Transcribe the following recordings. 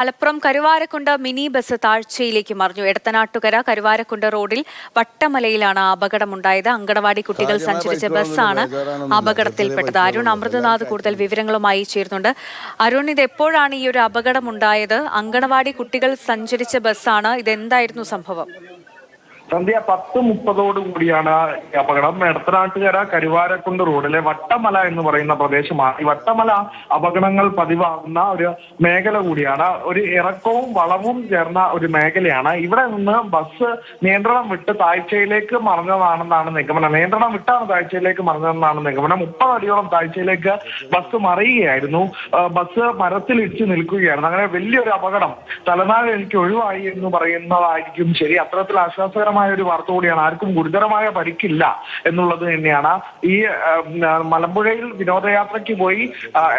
Malappuram Karuvarakundu mini bus താഴ്ചയിലേക്ക് മറിഞ്ഞു. എടത്തനാട്ടുകര കരുവാരക്കുണ്ട് റോഡിൽ വട്ടമലയിലാണ് അപകടമുണ്ടായത്. അങ്കണവാടി കുട്ടികൾ സഞ്ചരിച്ച ബസ്സാണ് അപകടത്തിൽപ്പെട്ടത്. അരുൺ അമൃതനാഥ് കൂടുതൽ വിവരങ്ങളുമായി ചേരുന്നുണ്ട്. അരുൺ ഇത് എപ്പോഴാണ് ഈ ഒരു അപകടമുണ്ടായത്? അങ്കണവാടി കുട്ടികൾ സഞ്ചരിച്ച ബസ്സാണ്. ഇതെന്തായിരുന്നു സംഭവം? സന്ധ്യ പത്ത് മുപ്പതോടു കൂടിയാണ് അപകടം. എടത്തനാട്ടുകര കരുവാരക്കുണ്ട് റോഡിലെ വട്ടമല എന്ന് പറയുന്ന പ്രദേശമാണ്. ഈ വട്ടമല അപകടങ്ങൾ പതിവാകുന്ന ഒരു മേഖല കൂടിയാണ്. ഒരു ഇറക്കവും വളവും ചേർന്ന ഒരു മേഖലയാണ്. ഇവിടെ നിന്ന് ബസ് നിയന്ത്രണം വിട്ട് താഴ്ചയിലേക്ക് മറിഞ്ഞതാണെന്നാണ് നിഗമനം. നിയന്ത്രണം വിട്ടാണ് താഴ്ചയിലേക്ക് മറിഞ്ഞതെന്നാണ് നിഗമനം. മുപ്പത് അടിയോളം താഴ്ചയിലേക്ക് ബസ് മറിയുകയായിരുന്നു. ബസ് മരത്തിലിടിച്ച് നിൽക്കുകയായിരുന്നു. അങ്ങനെ വലിയൊരു അപകടം തലനാട് എനിക്ക് ഒഴിവായി എന്ന് പറയുന്നതായിരിക്കും ശരി. അത്തരത്തിൽ ആശ്വാസകരമായ ഒരു വാർത്ത കൂടിയാണ്. ആർക്കും ഗുരുതരമായ പരിക്കില്ല എന്നുള്ളത് തന്നെയാണ്. ഈ മലമ്പുഴയിൽ വിനോദയാത്രയ്ക്ക് പോയി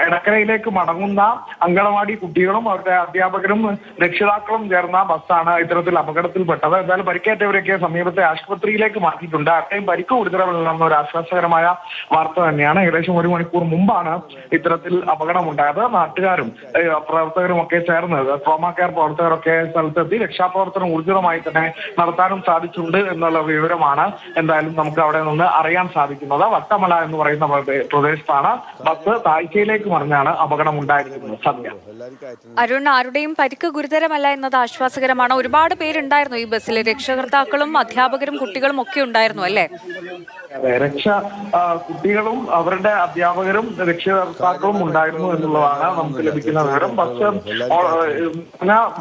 എടക്കരയിലേക്ക് മടങ്ങുന്ന അങ്കണവാടി കുട്ടികളും അവരുടെ അധ്യാപകരും രക്ഷിതാക്കളും ചേർന്ന ബസ്സാണ് ഇത്തരത്തിൽ അപകടത്തിൽപ്പെട്ടത്. എന്നാലും പരിക്കേറ്റവരൊക്കെ സമീപത്തെ ആശുപത്രിയിലേക്ക് മാറ്റിയിട്ടുണ്ട്. അത്രയും പരിക്ക് ഗുരുതരമല്ലെന്ന ഒരു ആശ്വാസകരമായ വാർത്ത തന്നെയാണ്. ഏകദേശം ഒരു മണിക്കൂർ മുമ്പാണ് ഇത്തരത്തിൽ അപകടമുണ്ടായത്. നാട്ടുകാരും പ്രവർത്തകരും ഒക്കെ ചേർന്ന് ട്രോമ കെയർ പ്രവർത്തകരൊക്കെ സ്ഥലത്തെത്തി. രക്ഷാപ്രവർത്തനം ഊർജിതമായി തന്നെ നടത്താനും സാധിച്ചിട്ടുണ്ട് എന്നുള്ള വിവരമാണ് എന്തായാലും നമുക്ക് അവിടെ നിന്ന് അറിയാൻ സാധിക്കുന്നത്. വട്ടമല എന്ന് പറയുന്ന പ്രദേ- പ്രദേശത്താണ്. ബസ് താഴ്ചയിലേക്ക് മറിഞ്ഞാണ് അപകടം ഉണ്ടായിരിക്കുന്നത് സദ്യ. അരുൺ ആരുടെയും പരിക്ക് ഗുരുതരമല്ല എന്നത് ആശ്വാസകരമാണ്. ഒരുപാട് പേരുണ്ടായിരുന്നു ഈ ബസ്സിൽ. രക്ഷകർത്താക്കളും അധ്യാപകരും കുട്ടികളും ഒക്കെ ഉണ്ടായിരുന്നു അല്ലേ? രക്ഷ കുട്ടികളും അവരുടെ അധ്യാപകരും രക്ഷകർത്താക്കളും ഉണ്ടായിരുന്നു എന്നുള്ളതാണ് നമുക്ക് ലഭിക്കുന്ന വിവരം. ബസ്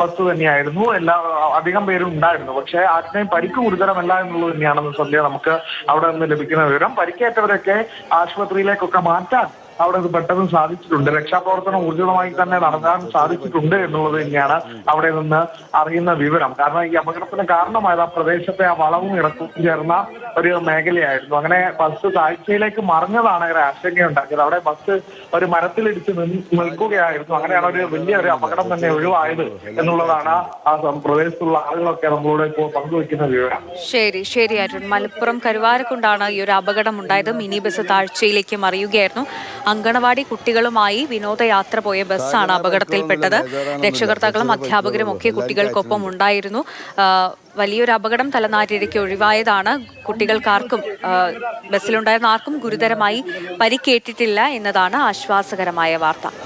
ബസ് തന്നെയായിരുന്നു. എല്ലാ അധികം പേരും ഉണ്ടായിരുന്നു. പക്ഷേ ആരുടെയും പരിക്ക് ഗുരുതരമല്ല എന്നുള്ളത് തന്നെയാണ് സന്ധ്യ നമുക്ക് അവിടെ നിന്ന് ലഭിക്കുന്ന വിവരം. പരിക്കേറ്റവരൊക്കെ ആശുപത്രിയിലേക്കൊക്കെ മാറ്റാൻ അവിടെ അത് പെട്ടെന്ന് സാധിച്ചിട്ടുണ്ട്. രക്ഷാപ്രവർത്തനം ഊർജിതമായി തന്നെ നടത്താൻ സാധിച്ചിട്ടുണ്ട് എന്നുള്ളത് തന്നെയാണ് അവിടെ നിന്ന് അറിയുന്ന വിവരം. കാരണം ഈ അപകടത്തിന് കാരണമായത് ആ പ്രദേശത്തെ ആ വളവും ഇറക്കും ചേർന്ന ഒരു മേഖലയായിരുന്നു. അങ്ങനെ ബസ് താഴ്ചയിലേക്ക് മറിഞ്ഞതാണ് ഒരു ആശങ്കയുണ്ടാക്കിയത്. അവിടെ ബസ് ഒരു മരത്തിലിടിച്ച് നിൽക്കുകയായിരുന്നു. അങ്ങനെയാണ് ഒരു വലിയ ഒരു അപകടം തന്നെ ഒഴിവായത് എന്നുള്ളതാണ് ആ പ്രദേശത്തുള്ള ആളുകളൊക്കെ നമ്മളോട് ഇപ്പോൾ പങ്കുവെക്കുന്ന വിവരം. ശരി ശരി അരുൺ. മലപ്പുറം കരുവാരക്കുണ്ടാണ് ഈ ഒരു അപകടം ഉണ്ടായത്. മിനി ബസ് താഴ്ചയിലേക്ക് മറിയുകയായിരുന്നു. അങ്കണവാടി കുട്ടികളുമായി വിനോദയാത്ര പോയ ബസ്സാണ് അപകടത്തിൽപ്പെട്ടത്. രക്ഷകർത്താക്കളും അധ്യാപകരും ഒക്കെ കുട്ടികൾക്കൊപ്പം ഉണ്ടായിരുന്നു. വലിയൊരു അപകടം തലനാരിഴയ്ക്ക് ഒഴിവായതാണ്. കുട്ടികൾക്കാർക്കും ബസ്സിലുണ്ടായിരുന്ന ആർക്കും ഗുരുതരമായി പരിക്കേറ്റിട്ടില്ല എന്നതാണ് ആശ്വാസകരമായ വാർത്ത.